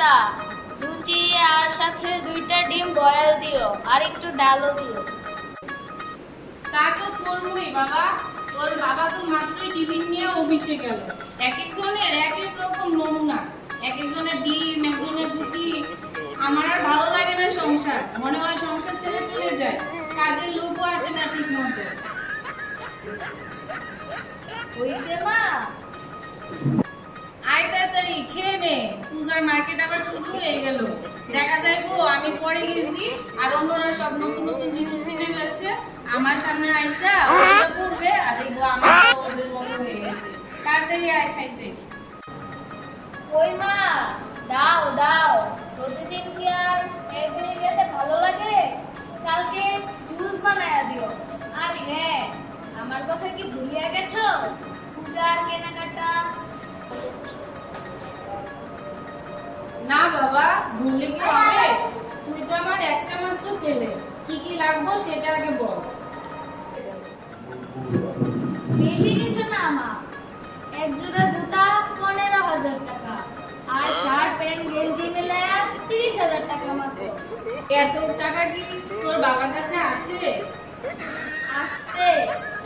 নাস্তা লুচি আর সাথে দুইটা ডিম বয়েল দিও আর একটু ডালও দিও। তা তো করবই বাবা। তোর বাবা তো মাত্রই টিফিন নিয়ে অফিসে গেল। এক একজনের এক এক রকম নমুনা। এক একজনের ডিম একজনের রুটি। আমার আর ভালো লাগে না সংসার। মনে হয় সংসার ছেড়ে চলে যায়। কাজের লোকও আসে না ঠিক মতো হইছে মা। আয় তাড়াতাড়ি খেয়ে নে। পূজার মার্কেট আবার শুরু হয়ে গেল। দেখা যায় গো, আমি পরে গেছি, আর অন্যরা সব নতুন নতুন জিনিস কিনে ফেলছে। আমার সামনে আইসা করবে পড়বে আর দেখব আমার তাড়াতাড়ি আয় খাইতে। ওই মা, দাও দাও। প্রতিদিন কি আর জিনিস খেতে ভালো লাগে? না বাবা ভুললে কি হবে। তুই তো আমার একটা মাত্র ছেলে। কি কি লাগবো সেটা আগে বল। বেশি কিছু না মা। এক জোড়া জুতা পনেরো হাজার টাকা। আর শার্ট প্যান্ট গেঞ্জি মিলে তিরিশ হাজার টাকা মাত্র। এত টাকা কি তোর বাবার কাছে আছে? আসতে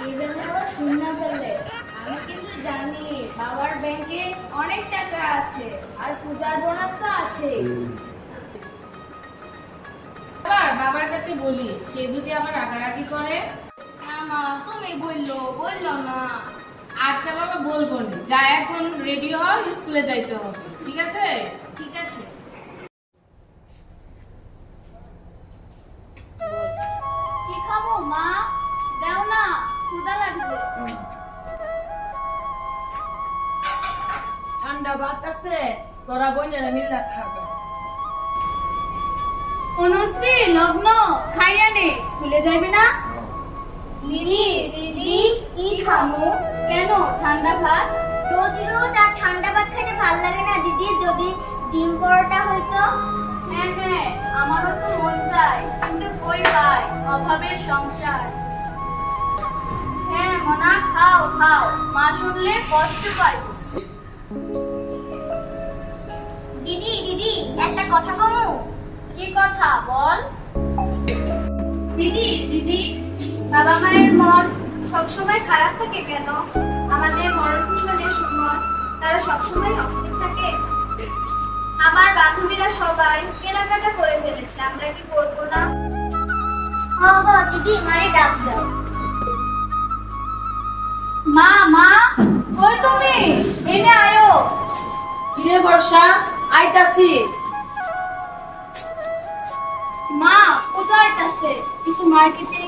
এই জন্য আবার শূন্য ফেললে। আমি কিন্তু জানি বাবার ব্যাংকে অনেক আছে। আর পূজার বোনাস তো আছে। আবার বাবার কাছে বলি সে যদি আবার রাগারাগি করে? না মা তুমি বলল বলল না। আচ্ছা বাবা বলব না। যা এখন রেডি হও স্কুলে যাইতে হবে। ঠিক আছে? ঠিক আছে। ঠান্ডা আছে তোরা বোনেরা মিল্লা খাবে অনুশ্রী লগ্ন খাইয়া নে স্কুলে যাইবি না? দিদি দিদি কি খামো? কেন ঠান্ডা ভাত? রোজ রোজ আর ঠান্ডা ভাত খেতে ভালো লাগে না দিদি যদি ডিম পরোটা হইতো? হ্যাঁ হ্যাঁ আমারও তো মন চায় কিন্তু কই পাই অভাবের সংসার। হ্যাঁ মনা খাও খাও মা শুনলে কষ্ট পাই দিদি দিদি একটা কথা কমু। কি কথা বল। দিদি দিদি বাবা মায়ের মন সবসময় খারাপ থাকে কেন? আমাদের মরণ সময় তারা সবসময় অস্থির থাকে। আমার বান্ধবীরা সবাই কেনাকাটা করে ফেলেছে আমরা কি করব না? হ দিদি মারে ডাক দাও। মা মা কই তুমি? এনে আয়ো। কিরে বর্ষা? আইতাছি। মা কোথায় যাচ্ছে কিছু মার্কেটিং?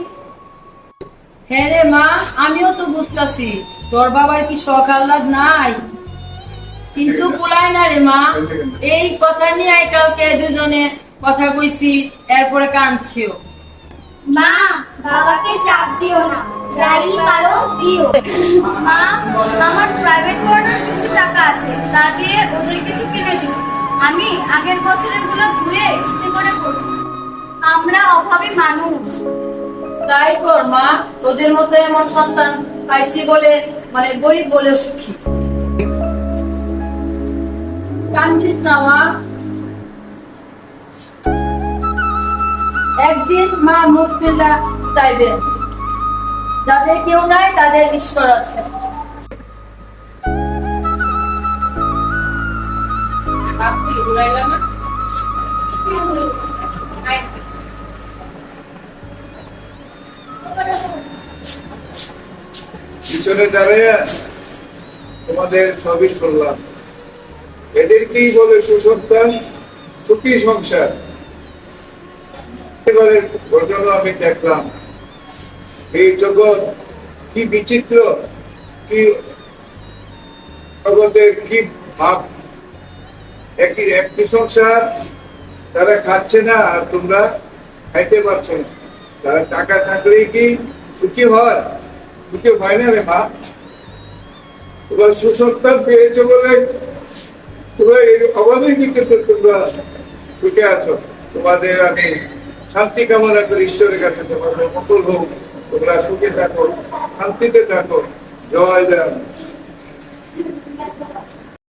হ্যাঁ রে মা আমিও তো বুঝতাছি। তোর বাবার কি শখ আহ্লাদ নাই? কিন্তু কুলায় না রে মা এই কথা নিয়ে কালকে দুজনে কথা কইছি এরপরে কাঁদছিও। মা বাবাকে চাপ দিও না যাই পারো দিও। মা আমার প্রাইভেট পড়ানোর কিছু টাকা আছে তা দিয়ে ওদের কিছু কিনে দিন আমি আগের বছরের ধুয়ে ইস্ত্রি করে আমরা অভাবী মানুষ। তাই কর মা, তোদের মতো এমন সন্তান পাইছি বলে মানে গরিব বলে সুখী। কান্দিস না মা। একদিন মা মুখ চাইবে। যাদের কেউ নাই, তাদের ঈশ্বর আছে। তোমাদের সবই শুনলাম। এদেরকেই বলে সুসন্তান, সুখী সংসার। এবারের ঘটনা আমি দেখলাম। এই জগৎ কি বিচিত্র, কি জগতের কি ভাব একই একটি সংসার, তারা খাচ্ছে না, আর তোমরা খাইতে পারছ না। তারা টাকা কি সুখী হয়? সুখী হয় না রে মা। সুসন্তান পেয়েছ বলে তোমরা দিকে তোমরা সুখে আছো। তোমাদের আমি শান্তি কামনা করি ঈশ্বরের কাছে। তোমাদের মঙ্গল হোক, তোমরা সুখে থাকো, শান্তিতে থাকো। জয় জয়।